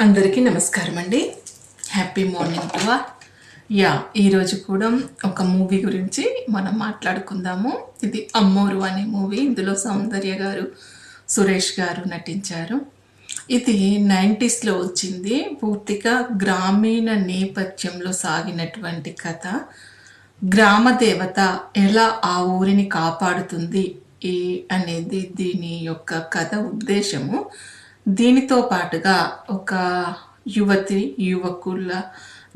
అందరికీ నమస్కారం అండి. హ్యాపీ మార్నింగ్ టు యా ఈరోజు కూడా ఒక మూవీ గురించి మనం మాట్లాడుకుందాము. ఇది అమ్మోరు అనే మూవీ ఇందులో సౌందర్య గారు సురేష్ గారు నటించారు. ఇది నైంటీస్లో వచ్చింది. పూర్తిగా గ్రామీణ నేపథ్యంలో సాగినటువంటి కథ. గ్రామ దేవత ఎలా ఆ ఊరిని కాపాడుతుంది ఈ అనేది దీని యొక్క కథ ఉద్దేశము. దీనితో పాటుగా ఒక యువతి యువకుల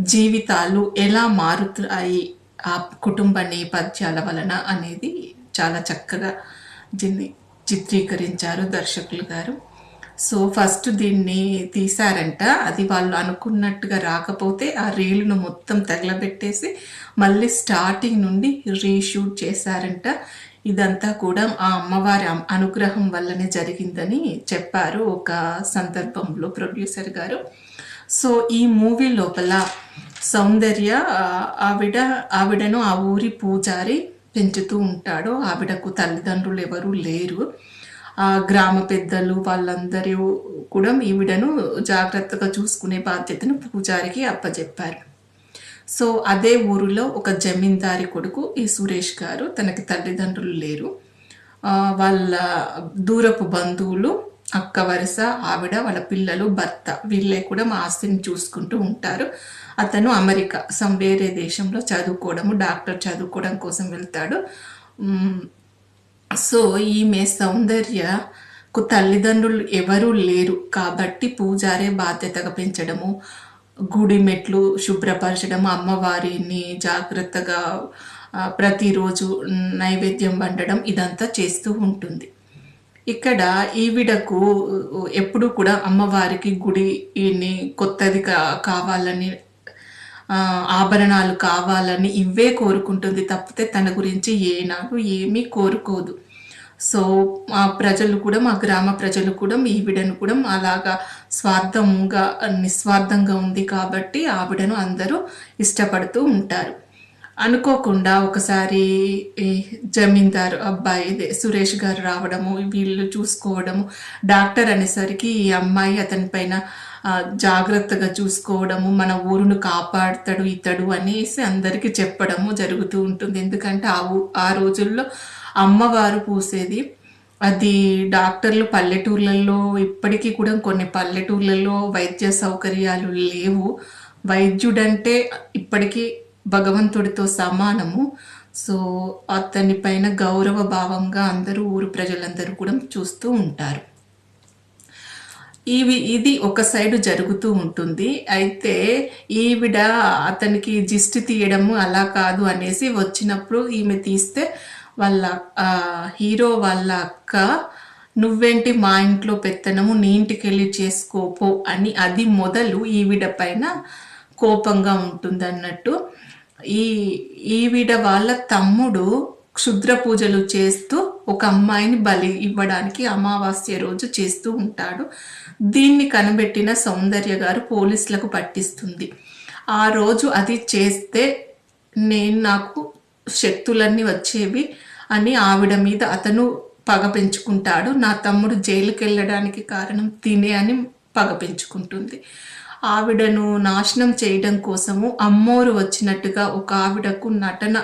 జీవితాలు ఎలా మారుతాయి? ఆ కుటుంబ నేపథ్యాల వలన అనేది చాలా చక్కగా దీన్ని చిత్రీకరించారు దర్శకులు గారు. సో ఫస్ట్ దీన్ని తీశారంట. అది వాళ్ళు అనుకున్నట్టుగా రాకపోతే ఆ రీలును మొత్తం తగలబెట్టేసి మళ్ళీ స్టార్టింగ్ నుండి రీషూట్ చేశారంట. ఇదంతా కూడా ఆ అమ్మవారి అనుగ్రహం వల్లనే జరిగిందని చెప్పారు ఒక సందర్భంలో ప్రొడ్యూసర్ గారు. సో ఈ మూవీ లోపల సౌందర్య ఆవిడ ఆవిడను ఆ ఊరి పూజారి పెంచుతూ ఉంటాడు. ఆవిడకు తల్లిదండ్రులు ఎవరూ లేరు. ఆ గ్రామ పెద్దలు వాళ్ళందరూ కూడా ఈవిడను జాగ్రత్తగా చూసుకునే బాధ్యతను పూజారికి అప్పచెప్పారు సో అదే ఊరిలో ఒక జమీందారి కొడుకు ఈ సురేష్ గారు తనకి తల్లిదండ్రులు లేరు. వాళ్ళ దూరపు బంధువులు అక్క వరుస ఆవిడ వాళ్ళ పిల్లలు భర్త వీళ్ళే కూడా మా ఆస్తిని చూసుకుంటూ ఉంటారు. అతను అమెరికా సమ్ వేరే దేశంలో చదువుకోవడము డాక్టర్ చదువుకోవడం కోసం వెళ్తాడు. సో ఈమె సౌందర్యకు తల్లిదండ్రులు ఎవరూ లేరు. కాబట్టి పూజారే బాధ్యతగా పెంచడము గుడి మెట్లు శుభ్రపరచడం అమ్మవారిని జాగ్రత్తగా ప్రతిరోజు నైవేద్యం వండడం ఇదంతా చేస్తూ ఉంటుంది. ఇక్కడ ఈవిడకు ఎప్పుడు కూడా అమ్మవారికి గుడిని కొత్తది కా కావాలని ఆభరణాలు కావాలని ఇవే కోరుకుంటుంది తప్పితే తన గురించి ఏనాడు ఏమీ కోరుకోదు. సో మా ప్రజలు కూడా మా గ్రామ ప్రజలు కూడా ఈవిడను కూడా అలాగా స్వార్థంగా నిస్వార్థంగా ఉంది కాబట్టి ఆవిడను అందరూ ఇష్టపడుతూ ఉంటారు. అనుకోకుండా ఒకసారి జమీందారు అబ్బాయి ఇదే సురేష్ గారు రావడము వీళ్ళు చూసుకోవడము డాక్టర్ అనేసరికి ఈ అమ్మాయి అతని పైన జాగ్రత్తగా చూసుకోవడము మన ఊరును కాపాడుతాడు ఇతడు అనేసి అందరికీ చెప్పడము జరుగుతూ ఉంటుంది. ఎందుకంటే ఆ ఊ ఆ రోజుల్లో అమ్మవారు పూసేది. అది డాక్టర్లు పల్లెటూర్లలో ఇప్పటికీ కూడా కొన్ని పల్లెటూర్లలో వైద్య సౌకర్యాలు లేవు. వైద్యుడంటే ఇప్పటికీ భగవంతుడితో సమానము. సో అతని పైన గౌరవ భావంగా అందరూ ఊరు ప్రజలందరూ కూడా చూస్తూ ఉంటారు. ఇవి ఇది ఒక సైడ్ జరుగుతూ ఉంటుంది. అయితే ఈవిడ అతనికి జిస్ట్ తీయడము అలా కాదు అనేసి వచ్చినప్పుడు ఈమె తీస్తే వాళ్ళ హీరో వాళ్ళ అక్క నువ్వేంటి మా ఇంట్లో పెత్తనము నీ ఇంటికి వెళ్ళి చేసుకోపో అని అది మొదలు ఈవిడ పైన కోపంగా ఉంటుంది అన్నట్టు ఈ ఈవిడ వాళ్ళ తమ్ముడు క్షుద్ర పూజలు చేస్తూ ఒక అమ్మాయిని బలి ఇవ్వడానికి అమావాస్య రోజు చేస్తూ ఉంటాడు. దీన్ని కనిపెట్టిన సౌందర్య గారు పోలీసులకు పట్టిస్తుంది. ఆ రోజు అది చేస్తే నేను నాకు శక్తులన్నీ వచ్చేవి. అని ఆవిడ మీద అతను పగ పెంచుకుంటాడు. నా తమ్ముడు జైలుకి వెళ్ళడానికి కారణం తినే అని పగ పెంచుకుంటుంది. ఆవిడను నాశనం చేయడం కోసము అమ్మోరు వచ్చినట్టుగా ఒక ఆవిడకు నటన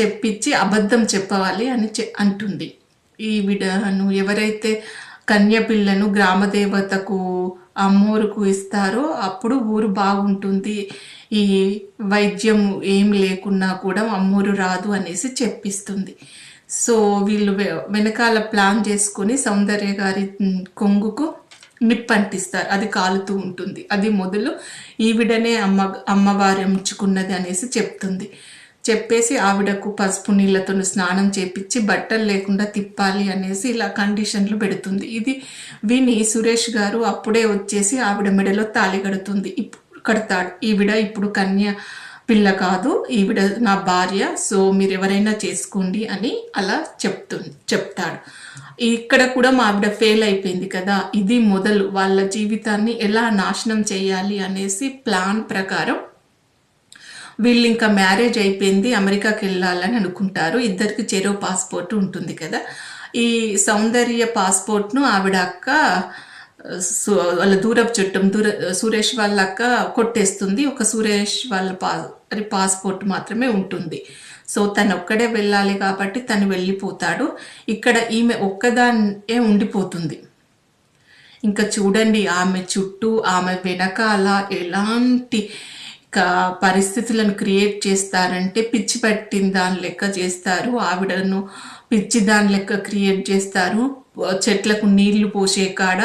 చెప్పించి అబద్ధం చెప్పవాలి అని చె అంటుంది. ఈవిడను ఎవరైతే కన్యపిల్లను గ్రామదేవతకు అమ్మోరుకు ఇస్తారో అప్పుడు ఊరు బాగుంటుంది. ఈ వైద్యం ఏం లేకున్నా కూడా అమ్మోరు రాదు అనేసి చెప్పిస్తుంది. సో వీళ్ళు వె- వెనకాల ప్లాన్ చేసుకొని సౌందర్య గారి కొంగుకు నిప్పంటిస్తారు అది కాలుతూ ఉంటుంది. అది మొదలు ఈవిడనే అమ్మ అమ్మవారు ఎంచుకున్నది అనేసి చెప్తుంది. చెప్పేసి ఆవిడకు పసుపు నీళ్ళతో స్నానం చేపించి బట్టలు లేకుండా తిప్పాలి అనేసి ఇలా కండిషన్లు పెడుతుంది. ఇది విని సురేష్ గారు అప్పుడే వచ్చేసి ఆవిడ మెడలో తాళి కడుతుంది. ఇప్పుడు కడతాడు. ఈవిడ ఇప్పుడు కన్య పిల్ల కాదు. ఈవిడ నా భార్య. సో మీరు ఎవరైనా చేసుకోండి అని అలా చెప్తు చెప్తాడు. ఇక్కడ కూడా మా ఆవిడ ఫెయిల్ అయిపోయింది కదా. ఇది మొదలు. వాళ్ళ జీవితాన్ని ఎలా నాశనం చేయాలి అనేసి ప్లాన్ ప్రకారం వీళ్ళు ఇంకా మ్యారేజ్ అయిపోయింది అమెరికాకి వెళ్ళాలని అనుకుంటారు. ఇద్దరికి చెరో పాస్పోర్ట్ ఉంటుంది కదా. ఈ సౌందర్య పాస్పోర్ట్ను ఆవిడ అక్క వాళ్ళ దూరపు చుట్టం దూర సురేష్ వాళ్ళ అక్క కొట్టేస్తుంది. ఒక సురేష్ వాళ్ళ పా పాస్పోర్ట్ మాత్రమే ఉంటుంది. సో తను ఒక్కడే వెళ్ళాలి కాబట్టి తను వెళ్ళిపోతాడు. ఇక్కడ ఈమె ఒక్కదాన్నే ఉండిపోతుంది. ఇంకా చూడండి ఆమె చుట్టూ ఆమె వెనకాల ఎలాంటి పరిస్థితులను క్రియేట్ చేస్తారంటే పిచ్చి పట్టిన దాని లెక్క చేస్తారు ఆవిడను పిచ్చి దాని లెక్క క్రియేట్ చేస్తారు. చెట్లకు నీళ్ళు పోసే కాడ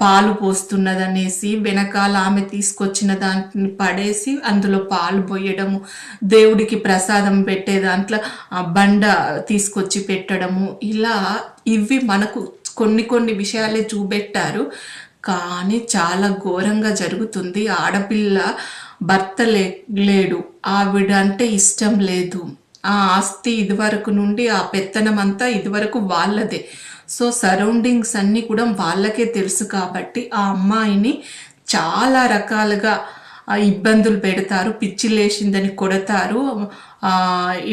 పాలు పోస్తున్నదనేసి వెనకాల ఆమె తీసుకొచ్చిన దాన్ని పడేసి అందులో పాలు పోయడము దేవుడికి ప్రసాదం పెట్టే దాంట్లో బండ తీసుకొచ్చి పెట్టడము ఇలా ఇవి మనకు కొన్ని కొన్ని విషయాలే చూపెట్టారు. కానీ చాలా ఘోరంగా జరుగుతుంది. ఆడపిల్ల భర్త లే లేడు. ఆవిడ అంటే ఇష్టం లేదు. ఆ ఆస్తి ఇదివరకు నుండి ఆ పెత్తనం అంతా ఇదివరకు వాళ్ళదే. సో సరౌండింగ్స్ అన్నీ కూడా వాళ్ళకే తెలుసు కాబట్టి ఆ అమ్మాయిని చాలా రకాలుగా ఇబ్బందులు పెడతారు పిచ్చి లేచిందని కొడతారు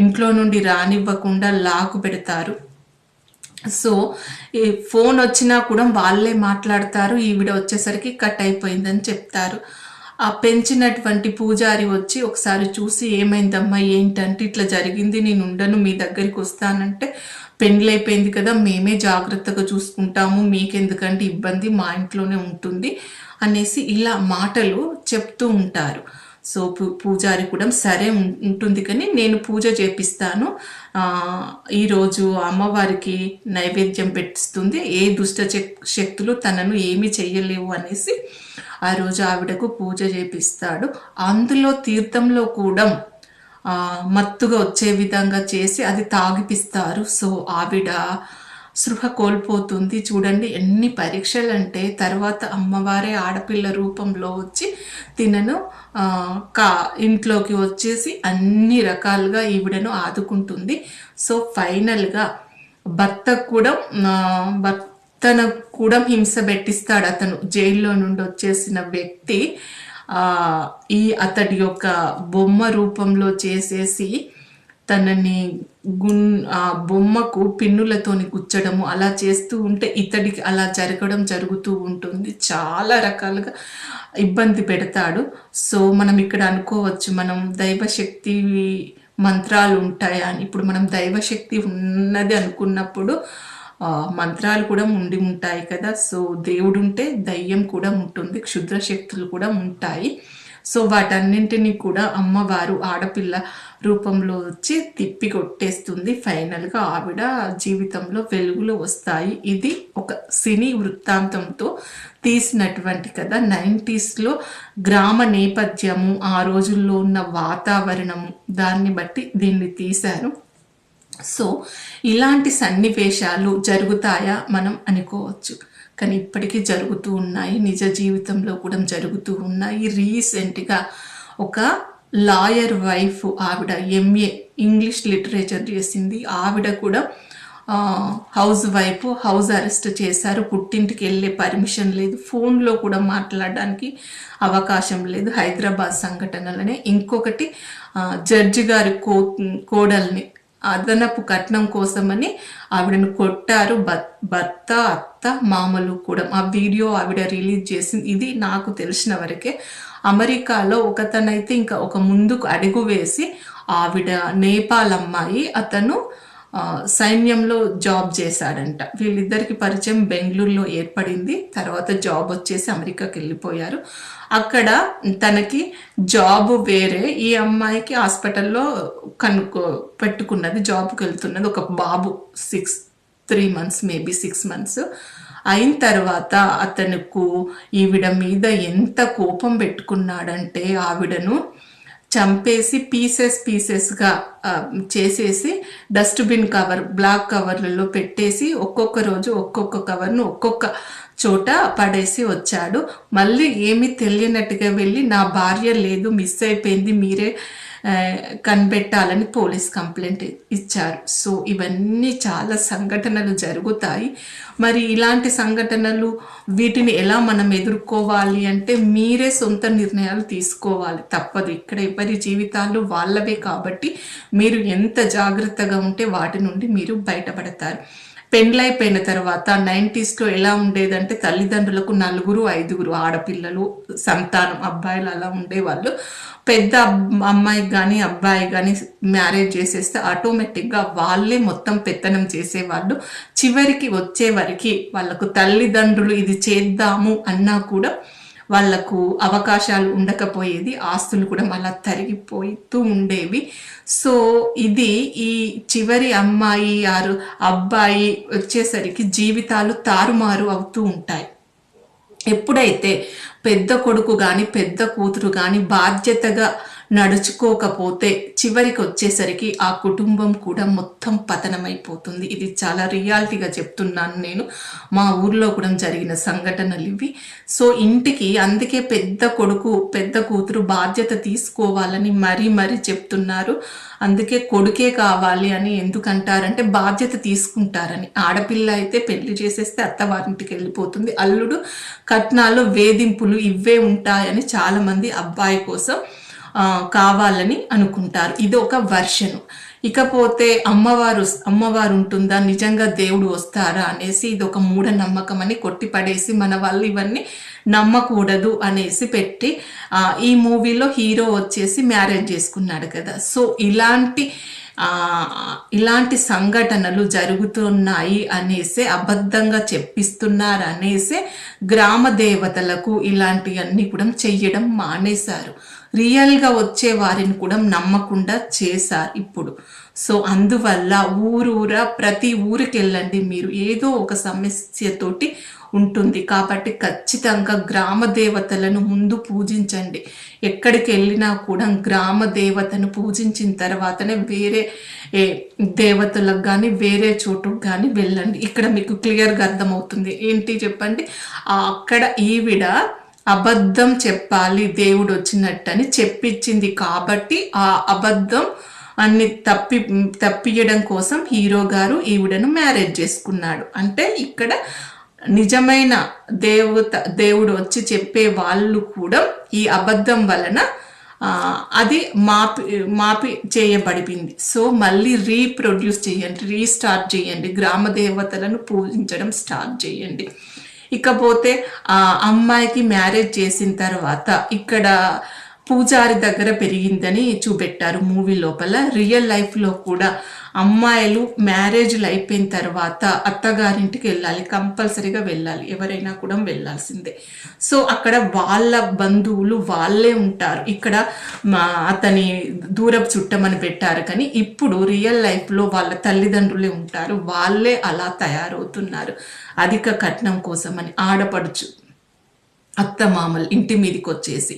ఇంట్లో నుండి రానివ్వకుండా లాగు పెడతారు. సో ఈ ఫోన్ వచ్చినా కూడా వాళ్ళే మాట్లాడతారు ఈవిడ వచ్చేసరికి కట్ అయిపోయిందని చెప్తారు. ఆ పెంచినటువంటి పూజారి వచ్చి ఒకసారి చూసి ఏమైందమ్మా ఏంటంటే ఇట్లా జరిగింది నేను ఉండను మీ దగ్గరికి వస్తానంటే పెండ్లైపోయింది కదా మేమే జాగ్రత్తగా చూసుకుంటాము మీకెందుకంటే ఇబ్బంది మా ఇంట్లోనే ఉంటుంది అనేసి ఇలా మాటలు చెప్తూ ఉంటారు. సో పూ- పూజారి కూడా సరే ఉంటుంది కానీ నేను పూజ చేపిస్తాను. ఈరోజు అమ్మవారికి నైవేద్యం పెట్టిస్తుంది. ఏ దుష్ట శక్తులు తనను ఏమి చేయలేవు అనేసి ఆ రోజు ఆవిడకు పూజ చేపిస్తాడు. అందులో తీర్థంలో కూడా మత్తుగా వచ్చే విధంగా చేసి అది తాగిపిస్తారు. సో ఆవిడ సృహ కోల్పోతుంది. చూడండి ఎన్ని పరీక్షలు అంటే తర్వాత అమ్మవారే ఆడపిల్ల రూపంలో వచ్చి తినను కా ఇంట్లోకి వచ్చేసి అన్ని రకాలుగా ఈవిడను ఆదుకుంటుంది. సో ఫైనల్గా భర్త కూడా భర్తను కూడా హింస పెట్టిస్తాడు. అతను జైల్లో నుండి వచ్చేసిన వ్యక్తి ఈ అతడి యొక్క బొమ్మ రూపంలో చేసేసి తనని గున్ ఆ బొమ్మకు పిన్నులతోని గుచ్చడము అలా చేస్తూ ఉంటే ఇతడికి అలా జరగడం జరుగుతూ ఉంటుంది. చాలా రకాలుగా ఇబ్బంది పెడతాడు. సో మనం ఇక్కడ అనుకోవచ్చు మనం దైవశక్తి మంత్రాలు ఉంటాయా అని. ఇప్పుడు మనం దైవశక్తి ఉన్నది అనుకున్నప్పుడు మంత్రాలు కూడా ఉండి ఉంటాయి కదా. సో దేవుడు ఉంటే దయ్యం కూడా ఉంటుంది క్షుద్ర శక్తులు కూడా ఉంటాయి. సో వాటన్నింటినీ కూడా అమ్మవారు ఆడపిల్ల రూపంలో వచ్చి తిప్పి కొట్టేస్తుంది. ఫైనల్గా ఆవిడ జీవితంలో వెలుగులు వస్తాయి. ఇది ఒక సినీ వృత్తాంతంతో తీసినటువంటి కదా నైంటీస్లో గ్రామ నేపథ్యము ఆ రోజుల్లో ఉన్న వాతావరణము దాన్ని బట్టి దీన్ని తీశారు. సో ఇలాంటి సన్నివేశాలు జరుగుతాయా మనం అనుకోవచ్చు. కానీ ఇప్పటికీ జరుగుతూ ఉన్నాయి. నిజ జీవితంలో కూడా జరుగుతూ ఉన్నాయి. రీసెంట్గా ఒక లాయర్ వైఫ్ ఆవిడ ఎంఏ ఇంగ్లీష్ లిటరేచర్ చేసింది. ఆవిడ కూడా హౌస్ వైఫ్ హౌస్ అరెస్ట్ చేశారు. పుట్టింటికి వెళ్ళే పర్మిషన్ లేదు. ఫోన్లో కూడా మాట్లాడడానికి అవకాశం లేదు. హైదరాబాద్ సంఘటనలనే. ఇంకొకటి జడ్జి గారి కో కోడల్ని అదనపు కట్నం కోసమని ఆవిడను కొట్టారు. భర్- భర్త అత్త మామలు కూడా ఆ వీడియో ఆవిడ రిలీజ్ చేసింది. ఇది నాకు తెలిసిన వరకే అమెరికాలో ఒకతనైతే ఇంకా ఒక ముందుకు అడుగు వేసి ఆవిడ నేపాల్ అమ్మాయి అతను సైన్యంలో జాబ్ చేశాడంట. వీళ్ళిద్దరికి పరిచయం బెంగళూరులో ఏర్పడింది. తర్వాత జాబ్ వచ్చేసి అమెరికాకి వెళ్ళిపోయారు. అక్కడ తనకి జాబ్ వేరే. ఈ అమ్మాయికి హాస్పిటల్లో కనుక్కో పెట్టుకున్నది జాబ్కి వెళ్తున్నది ఒక బాబు six three months maybe six months. అయిన తర్వాత అతనుకు ఈవిడ మీద ఎంత కోపం పెట్టుకున్నాడంటే ఆవిడను చంపేసి పీసెస్ పీసెస్గా చేసేసి డస్ట్బిన్ కవర్ బ్లాక్ కవర్లలో పెట్టేసి ఒక్కొక్క రోజు ఒక్కొక్క కవర్ను ఒక్కొక్క చోట పడేసి వచ్చాడు. మళ్ళీ ఏమీ తెలియనట్టుగా వెళ్ళి నా భార్య లేదు మిస్ అయిపోయింది మీరే కనిపెట్టాలని పోలీస్ కంప్లైంట్ ఇచ్చారు. సో ఇవన్నీ చాలా సంఘటనలు జరుగుతాయి. మరి ఇలాంటి సంఘటనలు వీటిని ఎలా మనం ఎదుర్కోవాలి అంటే మీరే సొంత నిర్ణయాలు తీసుకోవాలి. తప్పదు. ఇక్కడ ఎవరి జీవితాలు వాళ్ళవే కాబట్టి మీరు ఎంత జాగ్రత్తగా ఉంటే వాటి నుండి మీరు బయటపడతారు. పెండ్లైపోయిన తర్వాత నైంటీస్లో ఎలా ఉండేదంటే తల్లిదండ్రులకు నలుగురు ఐదుగురు ఆడపిల్లలు సంతానం అబ్బాయిలు అలా ఉండేవాళ్ళు. పెద్ద అమ్మాయికి కానీ అబ్బాయి కానీ మ్యారేజ్ చేసేస్తే ఆటోమేటిక్గా వాళ్ళే మొత్తం పెత్తనం చేసేవాళ్ళు. చివరికి వచ్చే వరకు వాళ్ళకు తల్లిదండ్రులు ఇది చేద్దాము అన్నా కూడా వాళ్ళకు అవకాశాలు ఉండకపోయేది ఆస్తులు కూడా మళ్ళా తరిగిపోతూ ఉండేవి. సో ఇది ఈ చివరి అమ్మాయి ఆరు అబ్బాయి వచ్చేసరికి జీవితాలు తారుమారు అవుతూ ఉంటాయి. ఎప్పుడైతే పెద్ద కొడుకు కానీ పెద్ద కూతురు కానీ బాధ్యతగా నడుచుకోకపోతే చివరికి వచ్చేసరికి ఆ కుటుంబం కూడా మొత్తం పతనమైపోతుంది. ఇది చాలా రియాలిటీగా చెప్తున్నాను నేను. మా ఊర్లో కూడా జరిగిన సంఘటనలు ఇవి. సో ఇంటికి అందుకే పెద్ద కొడుకు పెద్ద కూతురు బాధ్యత తీసుకోవాలని మరీ మరీ చెప్తున్నారు. అందుకే కొడుకే కావాలి అని ఎందుకంటారంటే బాధ్యత తీసుకుంటారని. ఆడపిల్ల అయితే పెళ్ళి చేసేస్తే అత్తవారింటికి వెళ్ళిపోతుంది. అల్లుడు కట్నాలు వేధింపులు ఇవే ఉంటాయని చాలామంది అబ్బాయి కోసం కావాలని అనుకుంటారు. ఇది ఒక వర్షను. ఇకపోతే అమ్మవారు అమ్మవారు ఉంటుందా నిజంగా దేవుడు వస్తారా? అనేసి ఇది ఒక మూఢనమ్మకం అని కొట్టిపడేసి మన వాళ్ళు ఇవన్నీ నమ్మకూడదు అనేసి పెట్టి ఈ మూవీలో హీరో వచ్చేసి మ్యారేజ్ చేసుకున్నాడు కదా. సో ఇలాంటి ఇలాంటి సంఘటనలు జరుగుతున్నాయి అనేసే అబద్ధంగా చెప్పిస్తున్నారు అనేసి గ్రామ దేవతలకు ఇలాంటివన్నీ కూడా చెయ్యడం మానేశారు. రియల్గా వచ్చే వారిని కూడా నమ్మకుండా చేశారు ఇప్పుడు. సో అందువల్ల ఊరూరా ప్రతి ఊరికి వెళ్ళండి మీరు. ఏదో ఒక సమస్యతోటి ఉంటుంది. కాబట్టి ఖచ్చితంగా గ్రామ దేవతలను ముందు పూజించండి. ఎక్కడికి వెళ్ళినా కూడా గ్రామ దేవతను పూజించిన తర్వాతనే వేరే ఏ దేవతలకు కానీ వేరే చోటుకు కానీ వెళ్ళండి. ఇక్కడ మీకు క్లియర్గా అర్థమవుతుంది. ఏంటి చెప్పండి? అక్కడ ఈవిడ అబద్ధం చెప్పాలి దేవుడు వచ్చినట్టని చెప్పించింది కాబట్టి ఆ అబద్ధం అన్ని తప్పి తప్పియడం కోసం హీరో గారు ఈవిడను మ్యారేజ్ చేసుకున్నాడు. అంటే ఇక్కడ నిజమైన దేవత దేవుడు వచ్చి చెప్పే వాళ్ళు కూడా ఈ అబద్ధం వలన అది మాపి మాపి చేయబడిపోయింది సో మళ్ళీ రీప్రొడ్యూస్ చేయండి రీస్టార్ట్ చేయండి గ్రామ దేవతలను పూజించడం స్టార్ట్ చేయండి. ఇకపోతే ఆ అమ్మాయికి మ్యారేజ్ చేసిన తర్వాత ఇక్కడ పూజారి దగ్గర పెరిగిందని చూపెట్టారు మూవీ లోపల. రియల్ లైఫ్లో కూడా అమ్మాయిలు మ్యారేజ్లు అయిపోయిన తర్వాత అత్తగారింటికి వెళ్ళాలి కంపల్సరీగా వెళ్ళాలి ఎవరైనా కూడా వెళ్ళాల్సిందే. సో అక్కడ వాళ్ళ బంధువులు వాళ్ళే ఉంటారు. ఇక్కడ మా అతని దూరపు చుట్టమని పెట్టారు కానీ ఇప్పుడు రియల్ లైఫ్లో వాళ్ళ తల్లిదండ్రులే ఉంటారు. వాళ్ళే అలా తయారవుతున్నారు అధిక కట్నం కోసమని ఆడపడుచు అత్తమామలు ఇంటి మీదకి వచ్చేసి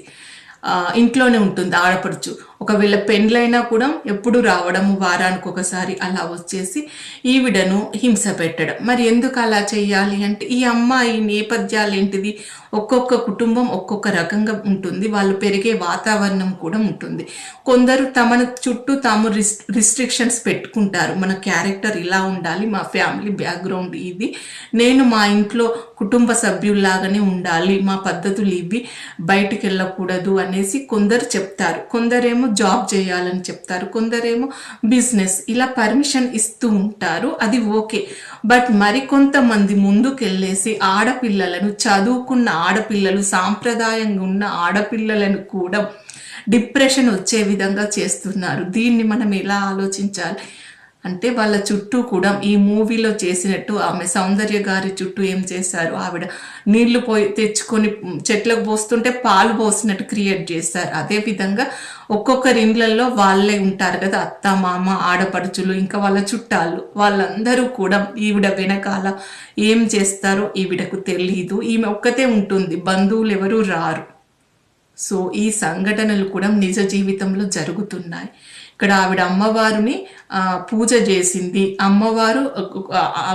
ఇంట్లోనే ఉంటుంది ఆడపడుచు. ఒకవేళ పెండ్లైనా కూడా ఎప్పుడు రావడం వారానికి ఒకసారి అలా వచ్చేసి ఈవిడను హింస పెట్టడం. మరి ఎందుకు అలా చేయాలి అంటే ఈ అమ్మాయి నేపథ్యాలు ఏంటిది? ఒక్కొక్క కుటుంబం ఒక్కొక్క రకంగా ఉంటుంది. వాళ్ళు పెరిగే వాతావరణం కూడా ఉంటుంది. కొందరు తమను చుట్టూ తాము రిస్ రిస్ట్రిక్షన్స్ పెట్టుకుంటారు. మన క్యారెక్టర్ ఇలా ఉండాలి మా ఫ్యామిలీ బ్యాక్గ్రౌండ్ ఇది. నేను మా ఇంట్లో కుటుంబ సభ్యుల్లాగానే ఉండాలి మా పద్ధతులు ఇవి. బయటికి వెళ్ళకూడదు అనేసి కొందరు చెప్తారు. కొందరేమో జాబ్ చేయాలని చెప్తారు. కొందరేమో బిజినెస్ ఇలా పర్మిషన్ ఇస్తూ ఉంటారు. అది ఓకే. బట్ మరికొంతమంది ముందుకెళ్ళేసి ఆడపిల్లలను చదువుకున్న ఆడపిల్లలు సాంప్రదాయంగా ఉన్న ఆడపిల్లలను కూడా డిప్రెషన్ వచ్చే విధంగా చేస్తున్నారు. దీన్ని మనం ఎలా ఆలోచించాలి? అంటే వాళ్ళ చుట్టూ కూడా ఈ మూవీలో చేసినట్టు ఆమె సౌందర్య గారి చుట్టూ ఏం చేశారు? ఆవిడ నీళ్ళు పోయి తెచ్చుకొని చెట్లకు పోస్తుంటే పాలు పోసినట్టు క్రియేట్ చేశారు. అదే విధంగా ఒక్కొక్కరి ఇండ్లలో వాళ్ళే ఉంటారు కదా అత్త మామ ఆడపడుచులు ఇంకా వాళ్ళ చుట్టాలు. వాళ్ళందరూ కూడా ఈవిడ వెనకాల ఏం చేస్తారో ఈవిడకు తెలియదు ఈమె ఒక్కతే ఉంటుంది బంధువులు ఎవరు రారు. సో ఈ సంఘటనలు కూడా నిజ జీవితంలో జరుగుతున్నాయి. ఇక్కడ ఆవిడ అమ్మవారిని పూజ చేసింది. అమ్మవారు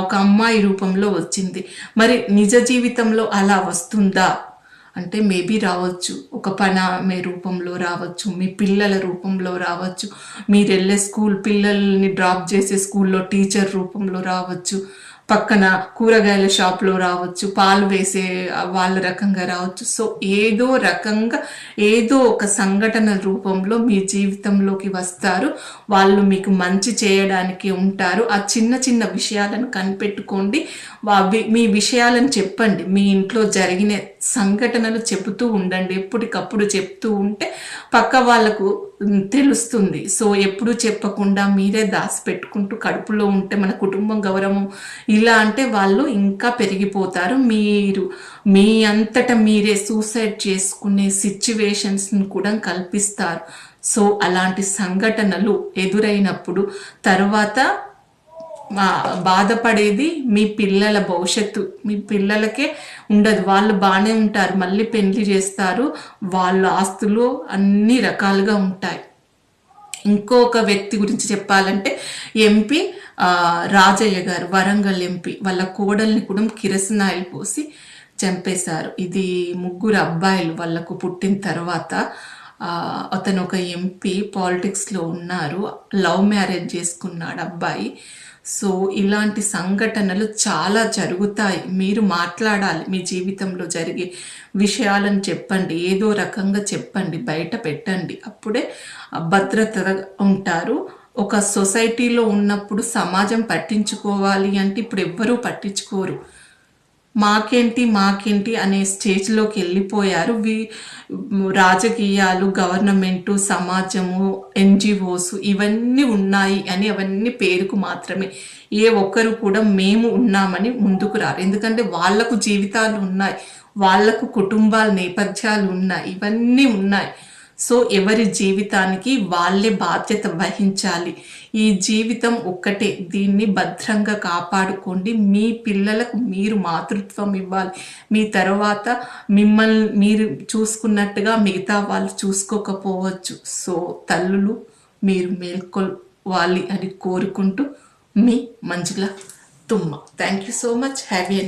ఒక అమ్మాయి రూపంలో వచ్చింది. మరి నిజ జీవితంలో అలా వస్తుందా? అంటే మేబీ రావచ్చు. ఒక పని ఆమె రూపంలో రావచ్చు. మీ పిల్లల రూపంలో రావచ్చు. మీరు వెళ్ళే స్కూల్ పిల్లల్ని డ్రాప్ చేసే స్కూల్లో టీచర్ రూపంలో రావచ్చు. పక్కన కూరగాయల షాప్లో రావచ్చు. పాలు వేసే వాళ్ళ రకంగా రావచ్చు. సో ఏదో రకంగా ఏదో ఒక సంఘటన రూపంలో మీ జీవితంలోకి వస్తారు. వాళ్ళు మీకు మంచి చేయడానికి ఉంటారు. ఆ చిన్న చిన్న విషయాలను కనిపెట్టుకోండి. మీ విషయాలను చెప్పండి. మీ ఇంట్లో జరిగిన సంఘటనలు చెబుతూ ఉండండి. ఎప్పటికప్పుడు చెప్తూ ఉంటే పక్క వాళ్ళకు తెలుస్తుంది. సో ఎప్పుడు చెప్పకుండా మీరే దాచిపెట్టుకుంటూ కడుపులో ఉంటే మన కుటుంబం గౌరవం ఇలా అంటే వాళ్ళు ఇంకా పెరిగిపోతారు. మీరు మీ అంతటా మీరే సూసైడ్ చేసుకునే సిచ్యువేషన్స్ని కూడా కల్పిస్తారు. సో అలాంటి సంఘటనలు ఎదురైనప్పుడు తర్వాత బాధపడేది మీ పిల్లల భవిష్యత్తు. మీ పిల్లలకే ఉండదు. వాళ్ళు బాగానే ఉంటారు. మళ్ళీ పెళ్ళి చేస్తారు. వాళ్ళ ఆస్తులు అన్ని రకాలుగా ఉంటాయి. ఇంకొక వ్యక్తి గురించి చెప్పాలంటే ఎంపీ రాజయ్య గారు వరంగల్ ఎంపీ వాళ్ళ కోడల్ని కూడా కిరసనాయిల్ పోసి చంపేశారు. ఇది ముగ్గురు అబ్బాయిలు. వాళ్ళకు పుట్టిన తర్వాత అతను ఒక ఎంపీ పాలిటిక్స్లో ఉన్నారు. లవ్ మ్యారేజ్ చేసుకున్నాడు అబ్బాయి. సో ఇలాంటి సంఘటనలు చాలా జరుగుతాయి. మీరు మాట్లాడాలి మీ జీవితంలో జరిగే విషయాలను చెప్పండి. ఏదో రకంగా చెప్పండి. బయట పెట్టండి. అప్పుడే భద్రతగా ఉంటారు. ఒక సొసైటీలో ఉన్నప్పుడు సమాజం పట్టించుకోవాలి అంటే ఇప్పుడు ఎవ్వరూ పట్టించుకోరు. మాకేంటి మాకేంటి అనే స్టేజ్లోకి వెళ్ళిపోయారు. వి రాజకీయాలు గవర్నమెంటు సమాజము ఎన్జిఓస్ ఇవన్నీ ఉన్నాయి అని అవన్నీ పేరుకు మాత్రమే. ఏ ఒక్కరు కూడా మేము ఉన్నామని ముందుకు రారు. ఎందుకంటే వాళ్ళకు జీవితాలు ఉన్నాయి వాళ్ళకు కుటుంబాల నేపథ్యాలు ఉన్నాయి ఇవన్నీ ఉన్నాయి. సో ఎవరి జీవితానికి వాళ్ళే బాధ్యత వహించాలి. ఈ జీవితం ఒక్కటే. దీన్ని భద్రంగా కాపాడుకోండి. మీ పిల్లలకు మీరు మాతృత్వం ఇవ్వాలి. మీ తర్వాత మిమ్మల్ని మీరు చూసుకున్నట్టుగా మిగతా వాళ్ళు చూసుకోకపోవచ్చు. సో తల్లులు మీరు మేల్కొవాలి అని కోరుకుంటూ మీ Manjula Tumma. Thank you so much have a